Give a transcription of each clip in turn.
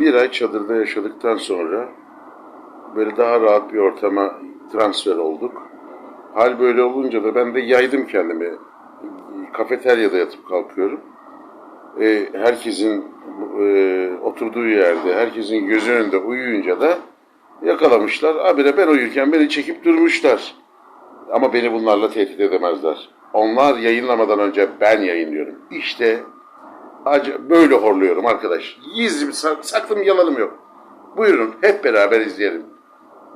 bir ay çadırda yaşadıktan sonra böyle daha rahat bir ortama transfer olduk. Hal böyle olunca da ben de yaydım kendimi. Kafeteryada yatıp kalkıyorum. Ee, herkesin e, oturduğu yerde, herkesin gözü önünde uyuyunca da yakalamışlar. Abire ben uyurken beni çekip durmuşlar. Ama beni bunlarla tehdit edemezler. Onlar yayınlamadan önce ben yayınlıyorum. İşte acı, böyle horluyorum arkadaş. Sak- saklım yalanım yok. Buyurun hep beraber izleyelim.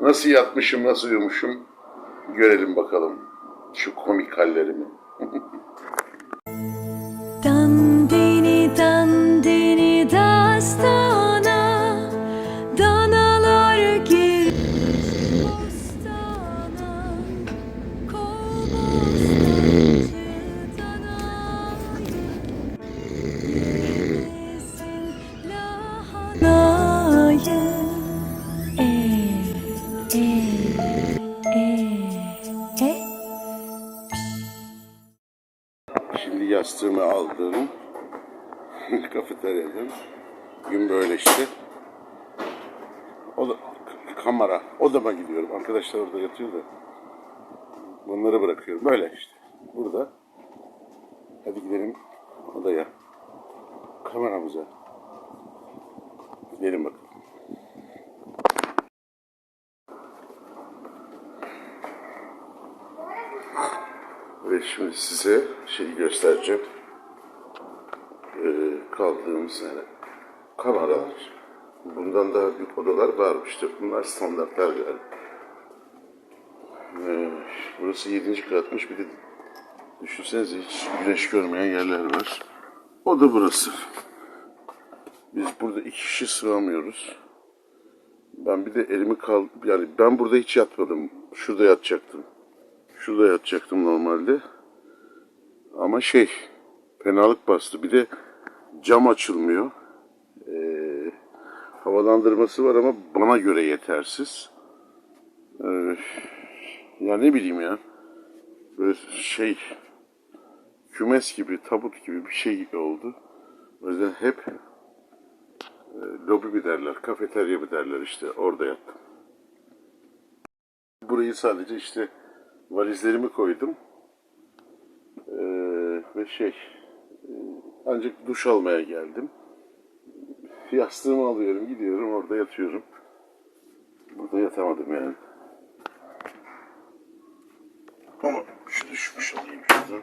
Nasıl yatmışım, nasıl uyumuşum görelim bakalım. Şu komik hallerimi. O da kamera. Odama gidiyorum. Arkadaşlar orada yatıyor da. Bunları bırakıyorum. Böyle işte. Burada. Hadi gidelim odaya. Kameramıza. Gidelim bakalım. Ve şimdi size şeyi göstereceğim. Ee, kaldığımız yani kameralar. Bundan daha büyük odalar varmıştır. Bunlar standartlar yani. Ee, burası 7. katmış. Bir de düşünsenize hiç güneş görmeyen yerler var. O da burası. Biz burada iki kişi sığamıyoruz. Ben bir de elimi kal yani ben burada hiç yatmadım. Şurada yatacaktım. Şurada yatacaktım normalde. Ama şey, fenalık bastı. Bir de cam açılmıyor. Ee, havalandırması var ama bana göre yetersiz. Ee, ya ne bileyim ya. Böyle şey, kümes gibi, tabut gibi bir şey oldu. O yüzden hep e, lobi mi derler, kafeterya mı derler işte orada yattım. Burayı sadece işte valizlerimi koydum. Ee, ve şey e, ancak duş almaya geldim. Yastığımı alıyorum, gidiyorum, orada yatıyorum. Burada yatamadım yani. Ama şu düşmüş olayım şuradan.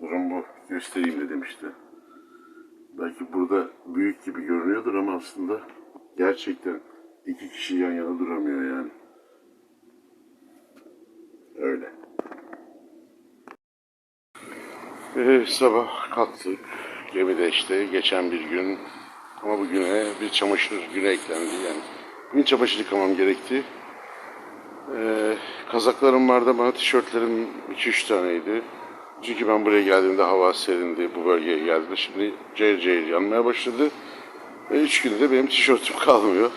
Durum bu. Göstereyim dedim işte. Belki burada büyük gibi görünüyordur ama aslında gerçekten iki kişi yan yana duramıyor yani. Öyle. Ee, sabah kalktık. Gemide işte geçen bir gün ama bugüne bir çamaşır günü eklendi yani. Bugün çamaşır yıkamam gerekti. Ee, kazaklarım vardı ama tişörtlerim 2-3 taneydi. Çünkü ben buraya geldiğimde hava serindi bu bölgeye geldiğimde. Şimdi cayır cayır yanmaya başladı. Ve 3 günde benim tişörtüm kalmıyor.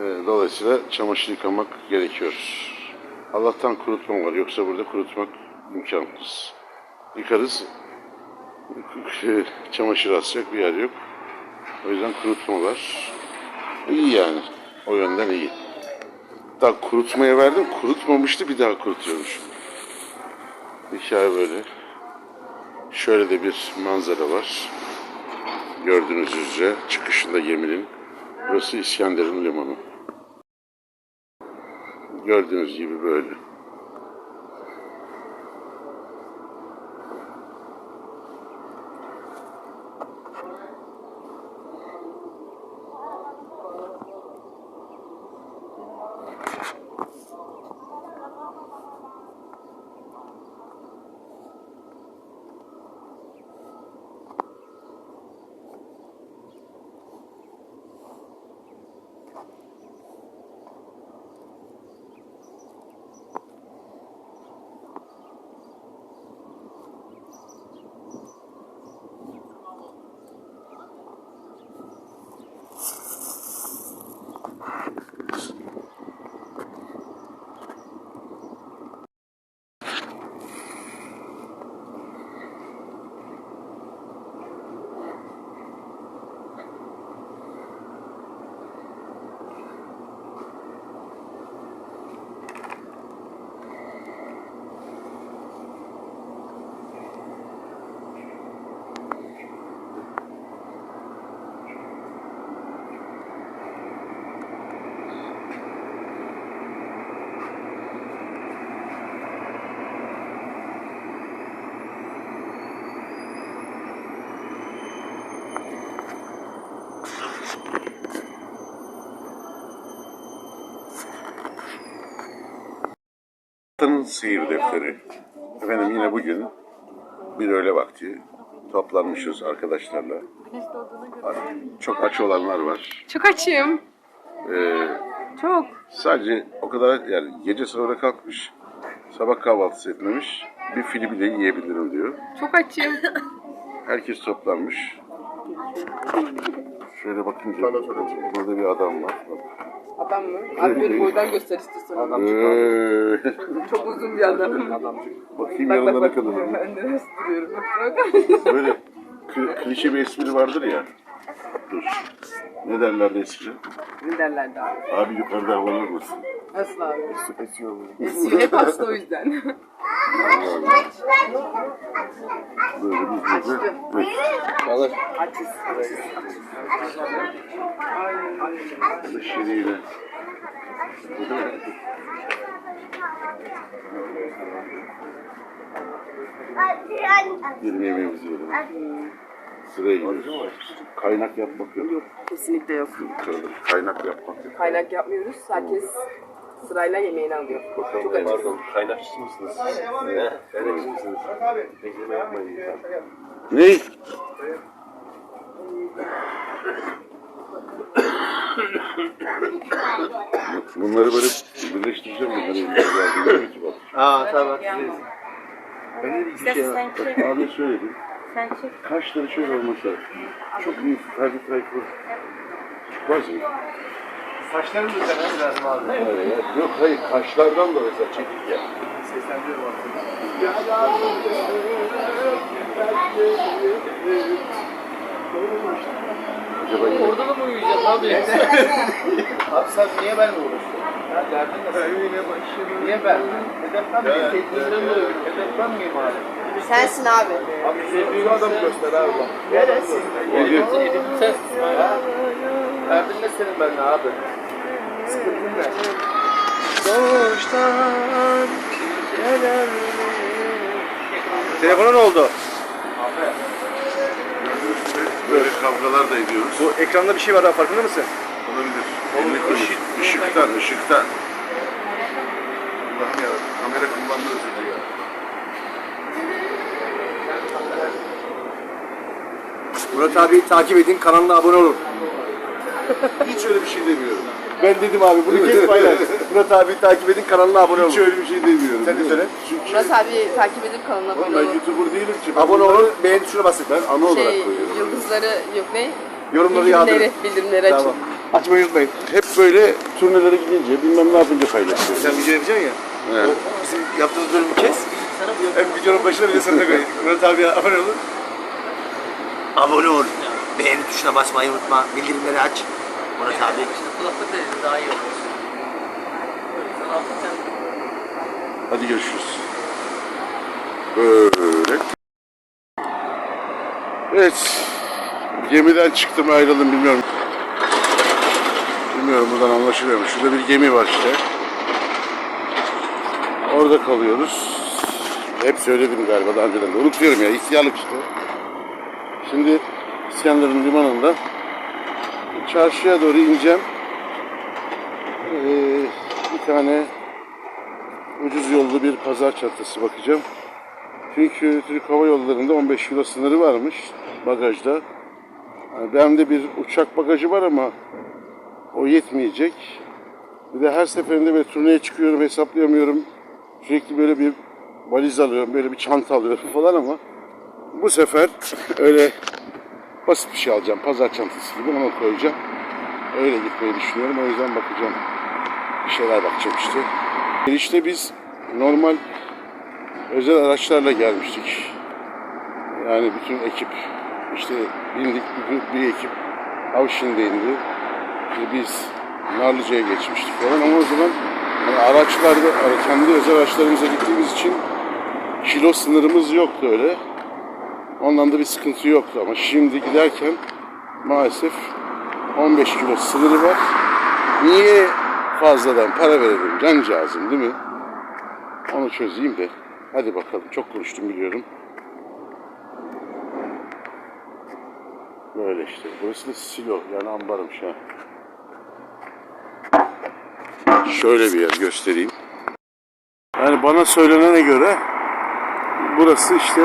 Ee, dolayısıyla çamaşır yıkamak gerekiyor. Allah'tan kurutma var. Yoksa burada kurutmak imkansız. Yıkarız. Çamaşır asacak bir yer yok. O yüzden kurutma var. İyi yani. O yönden iyi. Daha kurutmaya verdim. Kurutmamıştı bir daha kurutuyormuş. Hikaye böyle. Şöyle de bir manzara var. Gördüğünüz üzere çıkışında geminin. Burası İskenderun limanı. Gördüğünüz gibi böyle. Tanın Seyir Defteri. Efendim yine bugün bir öğle vakti toplanmışız arkadaşlarla. Çok aç olanlar var. Çok açım. Ee, Çok. sadece o kadar yani gece sonra kalkmış, sabah kahvaltısı etmemiş, bir fili bile yiyebilirim diyor. Çok açım. Herkes toplanmış. Şöyle bakınca burada bir adam var. Adam mı? Abi böyle boydan göster istiyorsan. Adam. Ee, Çok uzun bir adam. bakayım Bak yanında bak ne bak. kadar. Ben de nasıl duruyorum. Bak bak. Böyle kli- klişe bir espri vardır ya. Dur. Ne derlerdi eskiden? Ne derlerdi abi? Abi yukarıda havalanır mısın? Nasıl abi? Esiyor. Esiyor. Hep hasta o yüzden. Böyle biz de. Evet. Açız. Dışarıyla. Bir yemeğimizi yiyelim. Sıraya gidiyoruz. Kaynak yapmak yok. Kesinlikle yok. Kaynak yapmak yok. Kaynak yapmıyoruz. Herkes sırayla yemeğini alıyor. Çok açız. Pardon, kaynakçısı mısınız? Ne? Kaynakçı mısınız? Bekleme yapmayın lütfen. Ne? Bunları böyle birleştireceğim mi? Hani bak. Aa tamam. Ben de bir şey Sen çek, Abi söyledim. sen çek. Kaşları şöyle olmasa çok büyük Ferdi Tayfur çıkmaz mı? Saçlarını düzenlememiz lazım abi. Öyle ya. Yok hayır kaşlardan da mesela çekik ya. Seslendiriyorum yine Orada da mı uyuyacağız abi? Abi sen niye benimle uğraşıyorsun? Ya derdin ne? Niye ben? Hedeften mi? Hedeften miyim abi? Sensin abi. Abi bize büyük adam göster abi. Neresi? Ya. Derdin ne senin benimle abi? Sıkıntın ne? Doğuştan gelir Telefona ne oldu? böyle kavgalar da ediyoruz. Bu ekranda bir şey var daha farkında mısın? Olabilir. Elini konuş. Işıktan, ışıktan. Allah'ım ya, kamera kullandığı özür ya. Murat abi takip edin kanalına abone olun. Hiç öyle bir şey demiyorum. Ben dedim abi bunu kes paylaş. Murat abi takip edin kanalına abone olun. Hiç öyle bir şey demiyorum. Sen de söyle. Çünkü Murat abi takip edip kanalına Oğlum abone ben olun. YouTuber değilim ki. Ben Abone bunları- olun beğen tuşuna basın. Ben ana olarak Şey, koyuyorum. yıldızları yok ne? Yorumları yağdırın. Bildirimleri, bildirimleri açın. Tamam. Açmayı unutmayın. Hep böyle turnelere gidince bilmem ne yapınca paylaşıyorum. Sen video yapacaksın ya. Evet. O bizim yaptığımız bölümü kes. Hem videonun başına bir de sonuna koy. Murat abi abone olun. Abone ol. Beğeni tuşuna basmayı unutma. Bildirimleri aç. Murat abi. Hadi görüşürüz. Böyle. Evet. Gemiden çıktım ayrıldım bilmiyorum. Bilmiyorum buradan anlaşılıyor mu? Şurada bir gemi var işte. Orada kalıyoruz. Hep söyledim galiba daha önceden de. Unutuyorum ya. ihtiyarlık işte. Şimdi İskenderun limanında çarşıya doğru ineceğim. Ee, bir tane ucuz yollu bir pazar çantası bakacağım. Çünkü Türk Hava Yolları'nda 15 kilo sınırı varmış bagajda. Yani bende bir uçak bagajı var ama o yetmeyecek. Bir de her seferinde böyle turneye çıkıyorum hesaplayamıyorum. Sürekli böyle bir valiz alıyorum, böyle bir çanta alıyorum falan ama bu sefer öyle basit bir şey alacağım. Pazar çantası gibi onu koyacağım. Öyle gitmeyi düşünüyorum. O yüzden bakacağım. Bir şeyler bakacağım işte. İşte biz normal özel araçlarla gelmiştik. Yani bütün ekip işte bindik bir, bir ekip Avşin'de indi. İşte biz Narlıca'ya geçmiştik falan ama o zaman hani araçlarda kendi özel araçlarımıza gittiğimiz için kilo sınırımız yoktu öyle. Ondan da bir sıkıntı yoktu ama şimdi giderken maalesef 15 kilo sınırı var. Niye fazladan para verelim cancağızım değil mi? Onu çözeyim de. Hadi bakalım. Çok konuştum biliyorum. Böyle işte. Burası da silo. Yani ambarmış ha. Şöyle bir yer göstereyim. Yani bana söylenene göre burası işte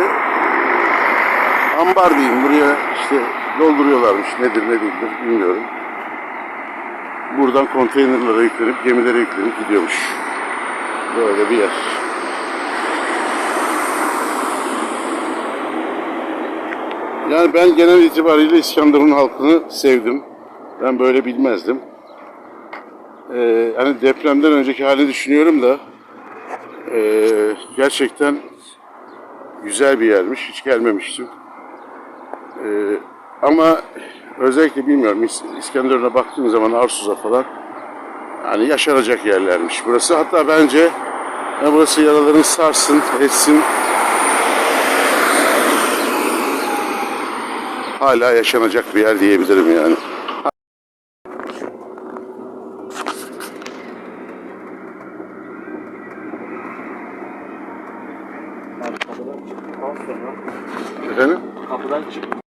ambar diyeyim. Buraya işte dolduruyorlarmış. Nedir ne değildir bilmiyorum. Buradan konteynerlara yüklenip gemilere yüklenip gidiyormuş. Böyle bir yer. Yani ben genel itibariyle İskenderun halkını sevdim. Ben böyle bilmezdim. Ee, hani depremden önceki hali düşünüyorum da ee, gerçekten güzel bir yermiş. Hiç gelmemiştim. Ee, ama özellikle bilmiyorum İs- İskenderun'a baktığım zaman Arsuz'a falan yani yaşanacak yerlermiş. Burası hatta bence ya burası yaralarını sarsın, etsin. Hala yaşanacak bir yer diyebilirim yani. Çıktıktan Efendim? kapıdan çık.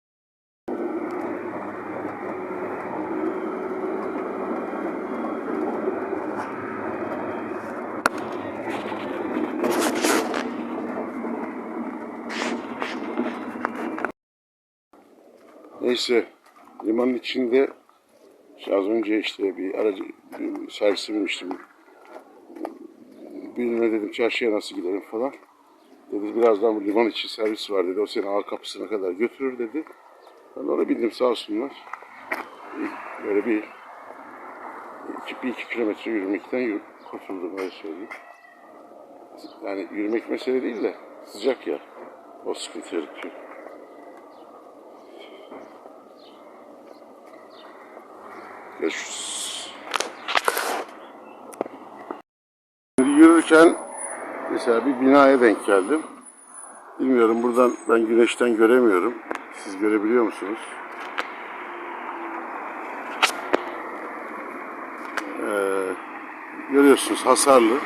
Neyse limanın içinde işte az önce işte bir aracı bir servise binmiştim. Birine dedim çarşıya nasıl giderim falan. Dedi birazdan bu liman içi servis var dedi. O seni A kapısına kadar götürür dedi. Ben ona bindim sağ olsunlar. Böyle bir iki, bir iki kilometre yürümekten yürü, kurtuldum öyle söyleyeyim. Yani yürümek mesele değil de sıcak ya. O sıkıntı yaratıyor. Görüşürüz. Yürürken mesela bir binaya denk geldim. Bilmiyorum buradan ben güneşten göremiyorum. Siz görebiliyor musunuz? Ee, görüyorsunuz hasarlı.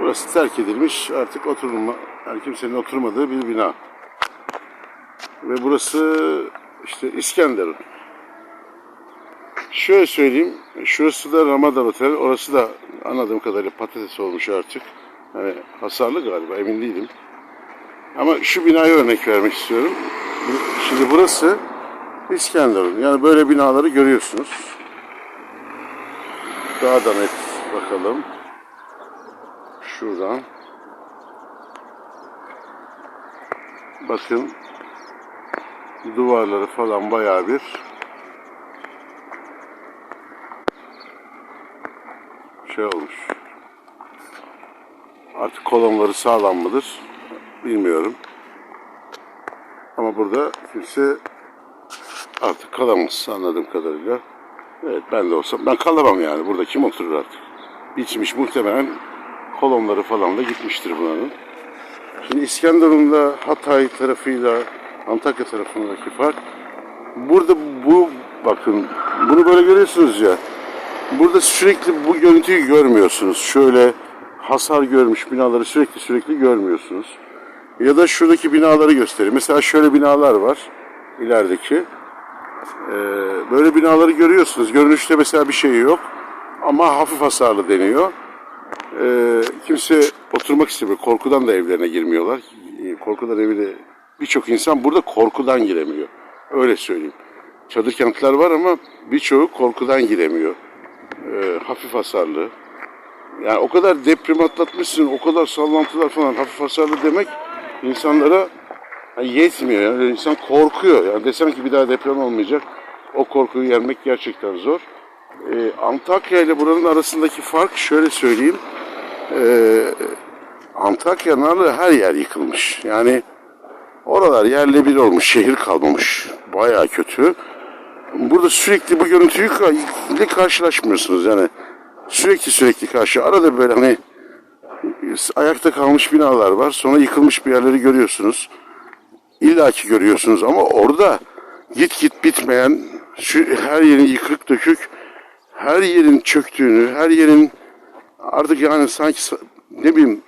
Burası terk edilmiş artık oturulma, yani kimsenin oturmadığı bir bina. Ve burası işte İskenderun. Şöyle söyleyeyim, şurası da Ramadan Otel, orası da anladığım kadarıyla patates olmuş artık. Yani hasarlı galiba, emin değilim. Ama şu binaya örnek vermek istiyorum. Şimdi burası İskenderun. Yani böyle binaları görüyorsunuz. Daha da net bakalım. Şuradan. Bakın duvarları falan bayağı bir şey olmuş. Artık kolonları sağlam mıdır bilmiyorum. Ama burada kimse artık kalamaz anladığım kadarıyla. Evet ben de olsam ben kalamam yani. Burada kim oturur artık? Biçmiş muhtemelen kolonları falan da gitmiştir bunların. Şimdi İskenderun'da Hatay tarafıyla Antakya tarafındaki fark burada bu bakın bunu böyle görüyorsunuz ya burada sürekli bu görüntüyü görmüyorsunuz. Şöyle hasar görmüş binaları sürekli sürekli görmüyorsunuz. Ya da şuradaki binaları göstereyim. Mesela şöyle binalar var ilerideki. Ee, böyle binaları görüyorsunuz. Görünüşte mesela bir şey yok. Ama hafif hasarlı deniyor. Ee, kimse oturmak istemiyor. Korkudan da evlerine girmiyorlar. Ee, Korkudan evine birçok insan burada korkudan giremiyor. Öyle söyleyeyim. Çadır kentler var ama birçoğu korkudan giremiyor. Ee, hafif hasarlı. Yani o kadar deprem atlatmışsın, o kadar sallantılar falan hafif hasarlı demek insanlara yani yetmiyor. Yani insan korkuyor. Yani desen ki bir daha deprem olmayacak. O korkuyu yenmek gerçekten zor. Ee, Antakya ile buranın arasındaki fark şöyle söyleyeyim. Ee, Antakya Narlı her yer yıkılmış. Yani oralar yerle bir olmuş. Şehir kalmamış. Bayağı kötü. Burada sürekli bu ile karşılaşmıyorsunuz. Yani sürekli sürekli karşı. Arada böyle hani ayakta kalmış binalar var. Sonra yıkılmış bir yerleri görüyorsunuz. İlla ki görüyorsunuz ama orada git git bitmeyen şu her yerin yıkık dökük her yerin çöktüğünü, her yerin artık yani sanki sa- ne bileyim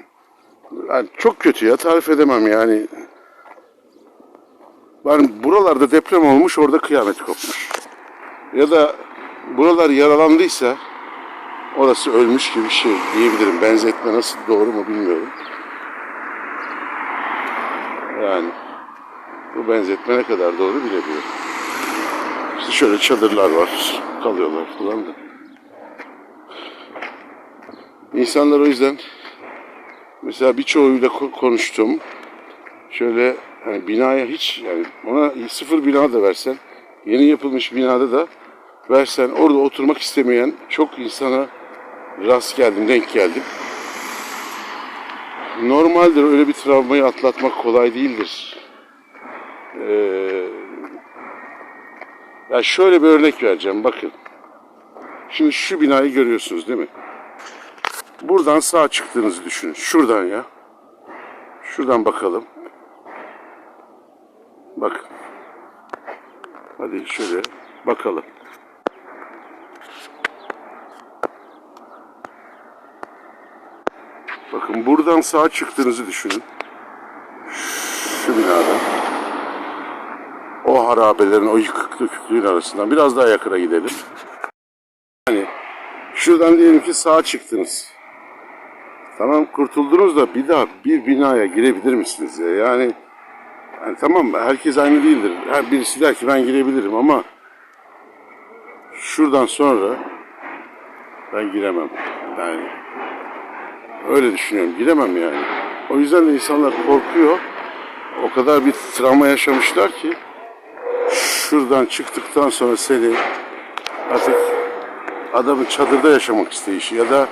yani çok kötü ya tarif edemem yani. Yani buralarda deprem olmuş orada kıyamet kopmuş. Ya da buralar yaralandıysa orası ölmüş gibi bir şey diyebilirim. Benzetme nasıl doğru mu bilmiyorum. Yani bu benzetme ne kadar doğru bilemiyorum. İşte şöyle çadırlar var. Kalıyorlar falan da. İnsanlar o yüzden mesela birçoğuyla ko- konuştum. Şöyle hani binaya hiç yani ona sıfır bina da versen yeni yapılmış binada da versen orada oturmak istemeyen çok insana rast geldim, denk geldim. Normaldir öyle bir travmayı atlatmak kolay değildir. Ee, ya şöyle bir örnek vereceğim bakın. Şimdi şu binayı görüyorsunuz değil mi? Buradan sağa çıktığınızı düşünün. Şuradan ya. Şuradan bakalım. Bakın. Hadi şöyle bakalım. Bakın buradan sağa çıktığınızı düşünün. Şu binadan. O harabelerin, o yıkık döküklüğün arasından biraz daha yakına gidelim. Hani şuradan diyelim ki sağa çıktınız. Tamam kurtuldunuz da bir daha bir binaya girebilir misiniz ya? Yani, yani tamam herkes aynı değildir. Her birisi der ki ben girebilirim ama şuradan sonra ben giremem. Yani öyle düşünüyorum. Giremem yani. O yüzden de insanlar korkuyor. O kadar bir travma yaşamışlar ki şuradan çıktıktan sonra seni artık adamın çadırda yaşamak isteyişi ya da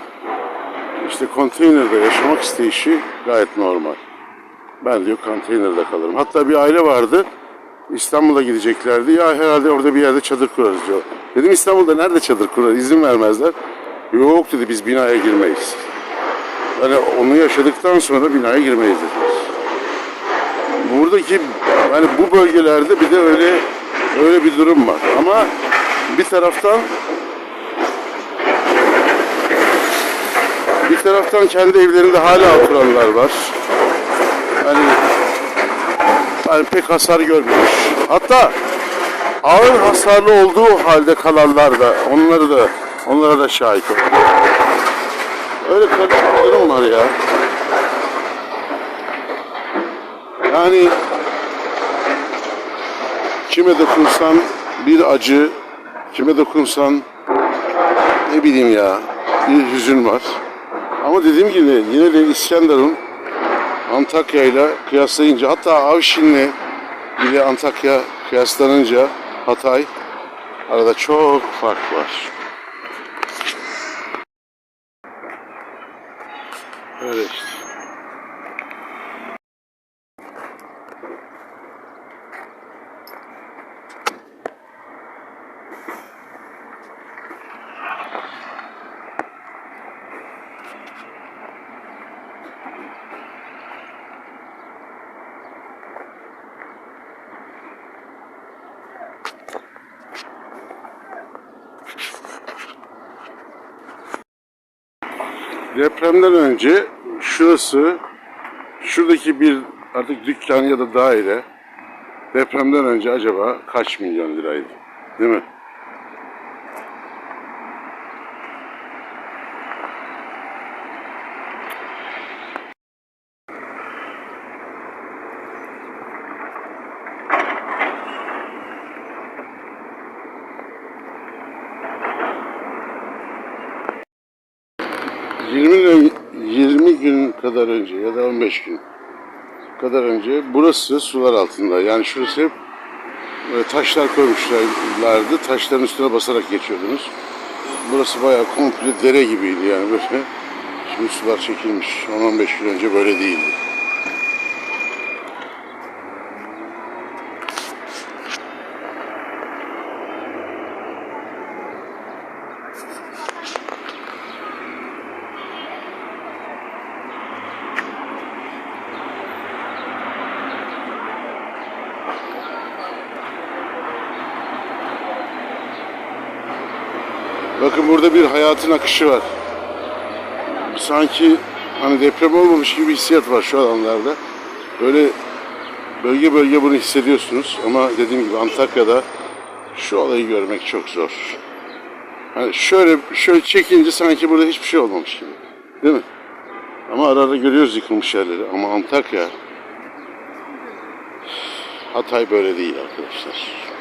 işte konteynerde yaşamak isteyişi gayet normal. Ben diyor konteynerde kalırım. Hatta bir aile vardı. İstanbul'a gideceklerdi. Ya herhalde orada bir yerde çadır kurarız diyor. Dedim İstanbul'da nerede çadır kurarız? İzin vermezler. Yok dedi biz binaya girmeyiz. Hani onu yaşadıktan sonra binaya girmeyiz dediler. Buradaki hani bu bölgelerde bir de öyle öyle bir durum var. Ama bir taraftan bir taraftan kendi evlerinde hala oturanlar var. Hani, hani pek hasar görmemiş. Hatta ağır hasarlı olduğu halde kalanlar da onları da onlara da şahit oldum. Öyle bir durum var ya. Yani kime dokunsan bir acı, kime dokunsan ne bileyim ya bir hüzün var. Ama dediğim gibi yine de İskenderun Antakya ile kıyaslayınca hatta Avşin'le ile Antakya kıyaslanınca Hatay arada çok fark var. Depremden önce şurası, şuradaki bir artık dükkan ya da daire depremden önce acaba kaç milyon liraydı? Değil mi? ...20 gün, 20 gün kadar önce ya da 15 gün kadar önce burası sular altında. Yani şurası hep böyle taşlar koymuşlardı. Taşların üstüne basarak geçiyordunuz. Burası bayağı komple dere gibiydi yani böyle. Şimdi sular çekilmiş. 10-15 gün önce böyle değildi. Bakın burada bir hayatın akışı var. Sanki hani deprem olmamış gibi hissiyat var şu alanlarda. Böyle bölge bölge bunu hissediyorsunuz ama dediğim gibi Antakya'da şu olayı görmek çok zor. Hani şöyle şöyle çekince sanki burada hiçbir şey olmamış gibi. Değil mi? Ama ara ara görüyoruz yıkılmış yerleri. Ama Antakya Hatay böyle değil arkadaşlar.